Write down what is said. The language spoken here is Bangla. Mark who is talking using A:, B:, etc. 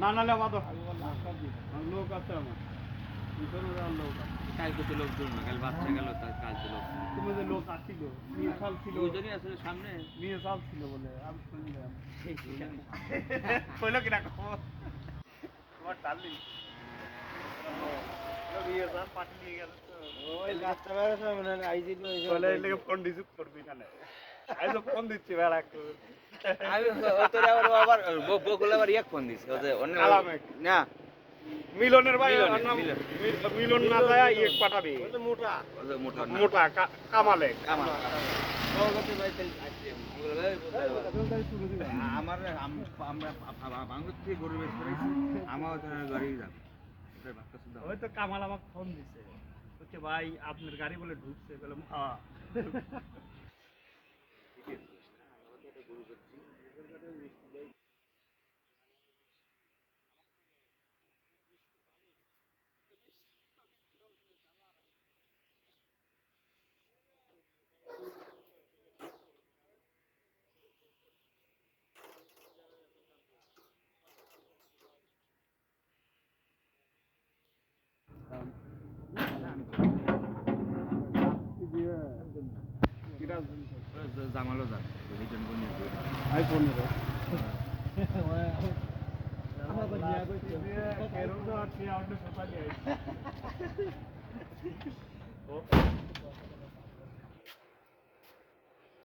A: না নালে লোক আছে আমার। লোক আছে।
B: কালকে তো লোক ধরুন কাল বাচ্চা গেল তার কাল লোক।
A: তুমি যে লোক আসছিল নিয়ে সাল ছিল।
B: দুজনই আসলে সামনে?
A: নিয়ে সাল ছিল বলে আমি শুনলাম কইলো কিনা খবর তোমার টালি। ফোন দিচ্ছি বেড়া
B: আমি ও তোর আবার আবার বকুল আবার ইয়াক ফোন দিছে অন্য না।
A: মিলনের ভাই
B: মিলন।
A: না যায় পাঠাবি।
C: মোটা।
B: মোটা
A: মোটা কা- কামালে।
B: আমার আমার আম- আমরা বাংলাদেশ থেকে গরু বেশ করেছি আমার গাড়ি যাবে
A: ওই তো কামাল আমাকে ফোন দিছে। ভাই আপনার গাড়ি বলে ঢুকছে। বলে হ্যাঁ
B: জামালো যান।
A: আইফোন